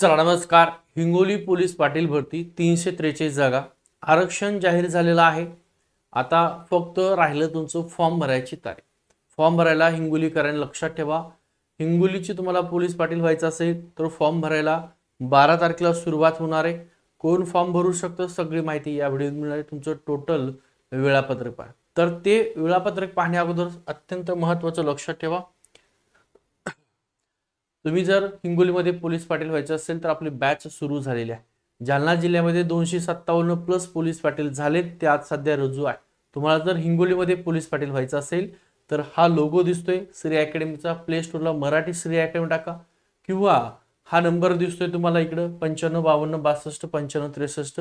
चला नमस्कार. हिंगोली पोलीस पाटील भरती तीनशे त्रेचाळीस जागा. आरक्षण जाहीर झालेलं आहे. आता फक्त राहिलं तुमचं फॉर्म भरायची तारीख. फॉर्म भरायला हिंगोलीकरांनी लक्षात ठेवा. हिंगोलीची तुम्हाला पोलीस पाटील व्हायचं असेल तर फॉर्म भरायला बारा तारखेला सुरुवात होणार आहे. कोण फॉर्म भरू शकतं सगळी माहिती या व्हिडिओत मिळणार आहे. तुमचं टोटल वेळापत्रक पाहा. तर ते वेळापत्रक पाहण्या अगोदर अत्यंत महत्त्वाचं लक्षात ठेवा. तुम्ही जर हिंगोलीमध्ये पोलीस पाटील व्हायचं असेल तर आपली बॅच सुरू झालेली आहे. जालना जिल्ह्यामध्ये दोनशे सत्तावन्न प्लस पोलीस पाटील झालेत ते आज सध्या रुजू आहे. तुम्हाला जर हिंगोलीमध्ये पोलीस पाटील व्हायचं असेल तर हा लोगो दिसतोय. श्री अकॅडमीचा प्ले स्टोरला मराठी श्री अकॅडमी टाका. किंवा हा नंबर दिसतोय तुम्हाला इकडं पंच्याण्णव बावन्न बासष्ट पंच्याण्णव त्रेसष्ट.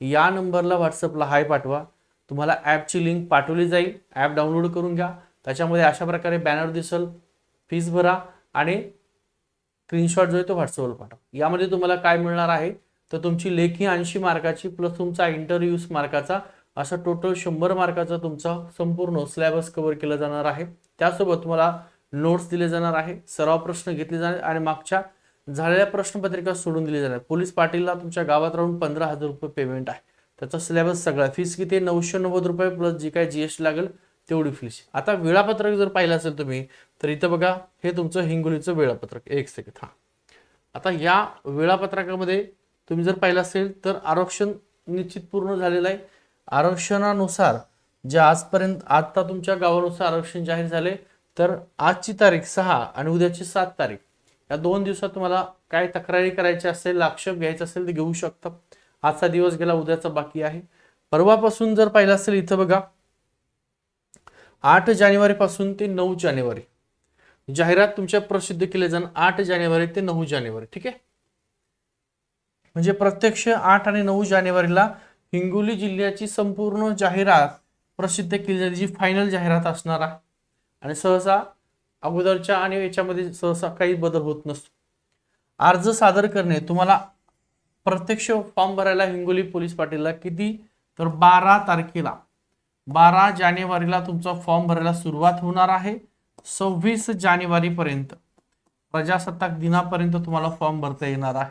या नंबरला व्हॉट्सअपला हाय पाठवा. तुम्हाला ॲपची लिंक पाठवली जाईल. ॲप डाउनलोड करून घ्या. त्याच्यामध्ये अशा प्रकारे बॅनर दिसल. फीस भरा आणि स्क्रीनशॉट जो आहे तो व्हॉट्सअपवर पाठवा. यामध्ये तुम्हाला काय मिळणार आहे? तर तुमची लेखी ऐंशी मार्काची प्लस तुमचा इंटरव्ह्यूज मार्काचा असा टोटल शंभर मार्काचा तुमचा संपूर्ण सिलेबस कव्हर केला जाणार आहे. त्यासोबत तुम्हाला नोट्स दिले जाणार आहे सराव प्रश्न घेतले जाणार आणि मागच्या झालेल्या प्रश्नपत्रिका सोडून दिली जाणार. पोलीस पाटीलला तुमच्या गावात राहून पंधरा हजार रुपये पेमेंट आहे. त्याचा सिलेबस सगळा. फीस किती नऊशे नव्वद रुपये प्लस जी काय जीएसटी लागेल तेवढी फीस आता वेळापत्रक जर पाहिलं असेल तुम्ही तर इथं बघा हे तुमचं हिंगोलीचं वेळापत्रक. एक सेकंड हा. आता या वेळापत्रकामध्ये तुम्ही जर पाहिलं असेल तर आरक्षण निश्चित पूर्ण झालेलं आहे. आरक्षणानुसार जे आजपर्यंत आता तुमच्या गावानुसार आरक्षण जाहीर झाले तर आजची तारीख सहा आणि उद्याची सात तारीख. या दोन दिवसात तुम्हाला काय तक्रारी करायची असेल आक्षेप घ्यायचा असेल ते घेऊ शकता. आजचा दिवस गेला उद्याचा बाकी आहे. परवापासून जर पाहिलं असेल इथं बघा आठ जानेवारीपासून ते नऊ जानेवारी. जाहिरात तुमच्या प्रसिद्ध केले जाणं आठ जानेवारी ते नऊ जानेवारी ठीक आहे? म्हणजे प्रत्यक्ष आठ आणि नऊ जानेवारीला हिंगोली जिल्ह्याची संपूर्ण जाहिरात प्रसिद्ध केली जाते जी फायनल जाहिरात असणार आहे. आणि सहसा अगोदरच्या आणि याच्यामध्ये सहसा काही बदल होत नसतो. अर्ज सादर करणे तुम्हाला प्रत्यक्ष फॉर्म भरायला हिंगोली पोलीस पाटीलला किती? तर बारा तारखेला. बारा जानेवारीला तुमचा फॉर्म भरायला सुरुवात होणार आहे. सव्वीस जानेवारीपर्यंत प्रजासत्ताक दिनापर्यंत तुम्हाला फॉर्म भरता येणार आहे.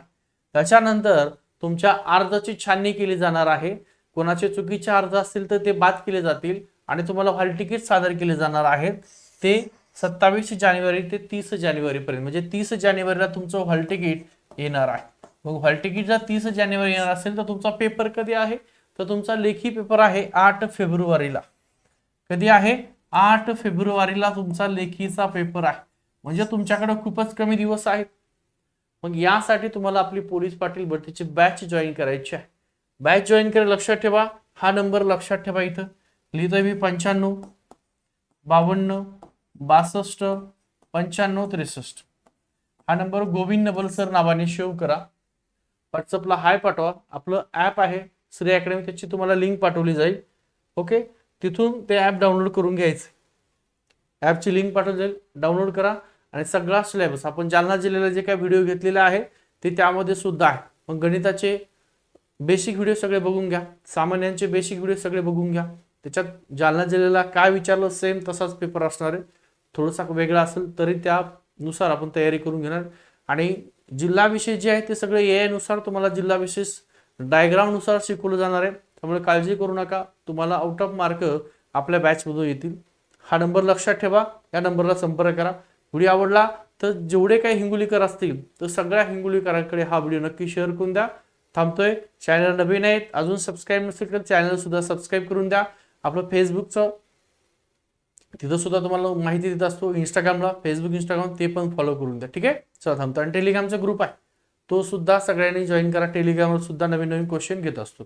त्याच्यानंतर तुमच्या अर्जाची छाननी केली जाणार आहे. कोणाचे चुकीचे अर्ज असतील तर ते बाद केले जातील आणि तुम्हाला हॉल तिकीट सादर केले जाणार आहेत. ते सत्तावीस जानेवारी ते तीस जानेवारीपर्यंत म्हणजे तीस जानेवारीला तुमचं हॉल तिकीट येणार आहे. मग हॉल तिकीट जर तीस जानेवारी येणार असेल तर तुमचा पेपर कधी आहे? तर तुमचा लेखी पेपर आहे आठ फेब्रुवारीला. कधी आहे? आठ फेब्रुवारीला तुमचा लेखीचा पेपर आहे. म्हणजे तुमच्याकडे खूपच कमी दिवस आहेत. मग यासाठी तुम्हाला आपली पोलीस पाटील भरतीची बॅच जॉईन करायची आहे. बॅच जॉईन करे लक्षात ठेवा. हा नंबर लक्षात ठेवा इथं. लिहितोय मी पंच्याण्णव बावन्न बासष्ट पंच्याण्णव त्रेसष्ट. हा नंबर गोविंद नबल सर नावाने शेव करा. व्हॉट्सअपला हाय पाठवा. आपलं ॲप आहे श्री अकॅडमी त्याची तुम्हाला लिंक पाठवली जाईल. ओके तिथून ते ॲप डाउनलोड करून घ्यायचं. ॲपची लिंक पाठवली जाईल. डाउनलोड करा. आणि सगळा सिलेबस आपण जालना जिल्ह्याला जे काही व्हिडिओ घेतलेले आहे ते त्यामध्ये सुद्धा आहे. मग गणिताचे बेसिक व्हिडिओ सगळे बघून घ्या. सामान्यांचे बेसिक व्हिडिओ सगळे बघून घ्या. त्याच्यात जालना जिल्ह्याला काय विचारलं सेम तसाच पेपर असणार आहे. थोडासा वेगळा असेल तरी त्यानुसार आपण तयारी करून घेणार. आणि जिल्हाविषयी जे आहे ते सगळे ए आयनुसार तुम्हाला जिल्हाविशेष डायग्रामनुसार शिकवलं जाणार आहे. त्यामुळे काळजी करू नका. तुम्हाला आउट ऑफ मार्क आपल्या बॅचमधून येतील. हा नंबर लक्षात ठेवा. या नंबरला संपर्क करा. व्हिडिओ आवडला तर जेवढे काही हिंगोलीकर असतील तर सगळ्या हिंगोलीकरांकडे हा व्हिडिओ नक्की शेअर करून द्या. थांबतोय. चॅनल नवीन आहेत अजून सबस्क्राईब नसेल तर चॅनलसुद्धा सबस्क्राईब करून द्या. आपलं फेसबुकचं तिथं सुद्धा तुम्हाला माहिती देत असतो. इंस्टाग्रामला फेसबुक इंस्टाग्राम ते पण फॉलो करून द्या. ठीक आहे? चला थांबतो आणि टेलिग्रामचा ग्रुप आहे. तो सुद्धा सगळ्यांनी जॉईन करा टेलिग्रामवर सुद्धा नवीन नवीन क्वेश्चन घेत असतो.